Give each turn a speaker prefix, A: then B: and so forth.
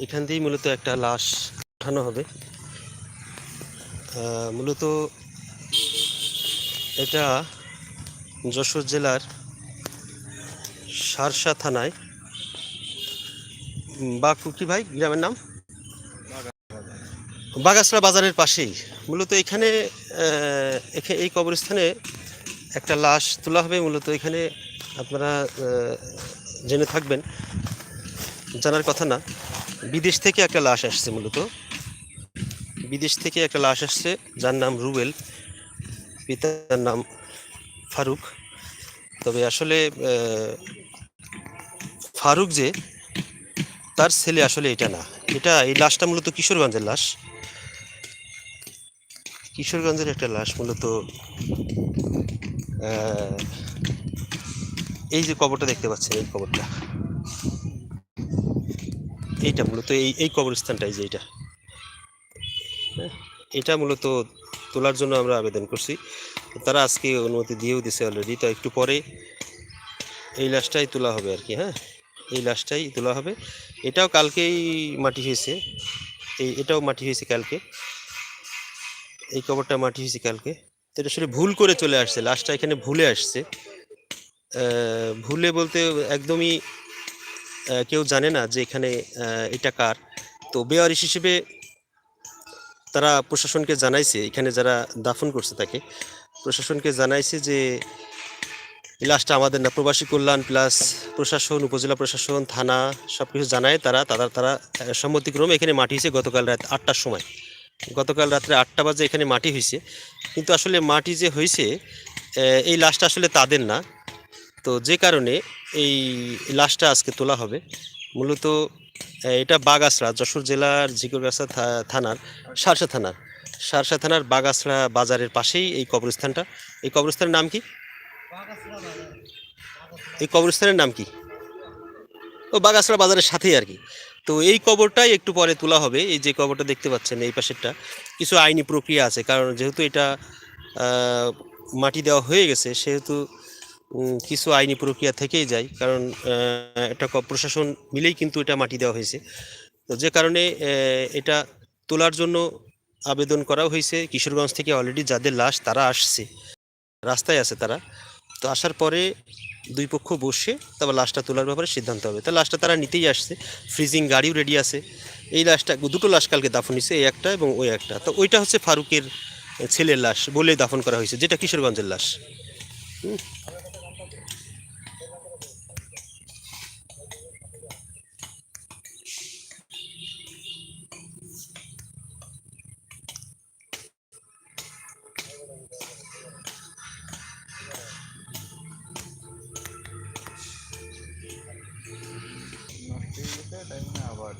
A: এখান দিয়েই মূলত একটা লাশ ওঠানো হবে। মূলত এটা যশোর জেলার সারসা থানায়। উম, বাকুকি ভাই? গ্রামের নাম? বাগাসরা বাজারের পাশেই। মূলত এখানে এই কবরস্থানে একটা লাশ তোলা হবে। মূলত এখানে আপনারা জেনে থাকবেন। জানার কথা না। বিদেশ থেকে একটা লাশ আসছে মূলত। বিদেশ থেকে একটা লাশ আসছে, যার নাম রুবেল, পিতার নাম ফারুক। তবে আসলে ফারুক যে, তার ছেলে আসলে এটা না। এটা, এই লাশটা মূলত কিশোরগঞ্জের লাশ। কিশোরগঞ্জের একটা লাশ মূলত এই যে কবরটা দেখতে পাচ্ছেন, এই কবরটা। এইটা মূলত এই এই কবরস্থানটাই যে এইটা। হ্যাঁ, এটা মূলত তোলার জন্য আমরা আবেদন করছি। তারা আজকে অনুমতি দিয়েও দিছে অলরেডি তো একটু পরে এই লাশটাই তোলা হবে আর কি হ্যাঁ। এই লাশটাই তোলা হবে। এটাও কালকেই মাটি হয়েছে। এই এটাও মাটি হয়েছে কালকে। এই কবরটা মাটি হয়েছে কালকে। তো এটা আসলে ভুল করে চলে আসছে। লাশটা এখানে ভুলে আসছে। ভুলে বলতে একদমই কেউ জানে না যে এখানে এটা কার। তো বেওয়ারিশ হিসেবে তারা প্রশাসনকে জানাইছে, এখানে যারা দাফন করছে তাকে, প্রশাসনকে জানাইছে যে এই লাশটা আমাদের না, প্রবাসী কল্যাণ প্লাস প্রশাসন, উপজেলা প্রশাসন, থানা সব কিছু জানায় তারা তারা তারা সম্মতিক্রমে এখানে মাটি হয়েছে গতকাল রাত আটটার সময়। গতকাল রাত্রে আটটা বাজে এখানে মাটি হয়েছে। কিন্তু আসলে মাটি যে হয়েছে এই লাশটা আসলে তাদের না। তো যে কারণে এই লাশটা আজকে তোলা হবে। মূলত এটা বাগাসড়া যশোর জেলার জিকরগাছা থা- থানার সারসা থানার। সারসা থানার বাগাসড়া বাজারের পাশেই এই কবরস্থানটা। এই কবরস্থানের নাম কি? এই কবরস্থানের নাম কি? ও বাগাসড়া বাজারের সাথেই আর কি। তো এই কবরটাই একটু পরে তোলা হবে। এই যে কবরটা দেখতে পাচ্ছেন, এই পাশেরটা। কিছু আইনি প্রক্রিয়া আছে, কারণ যেহেতু এটা মাটি দেওয়া হয়ে গেছে, সেহেতু কিছু আইনি প্রক্রিয়া থেকেই যায়। কারণ ক- প্রশাসন মিলেই কিন্তু এটা মাটি দেওয়া হয়েছে। তো যে কারণে এটা তোলার জন্য আবেদন করা হয়েছে। কিশোরগঞ্জ থেকে অলরেডি যাদের লাশ তারা আসছে। রাস্তায় আছে তারা। তো আসার পরে দুই পক্ষ বসে তারপর লাশটা তোলার ব্যাপারে সিদ্ধান্ত হবে। তা লাশটা তারা নিতেই আসছে। ফ্রিজিং গাড়িও রেডি আছে। এই লাশটা, দুটো লাশ কালকে দাফন হয়েছে, এই একটা এবং ওই একটা। তো ওইটা হচ্ছে ফারুকের ছেলের লাশ বলে দাফন করা হয়েছে, যেটা কিশোরগঞ্জের লাশ।
B: নষ্ট জন্য আবার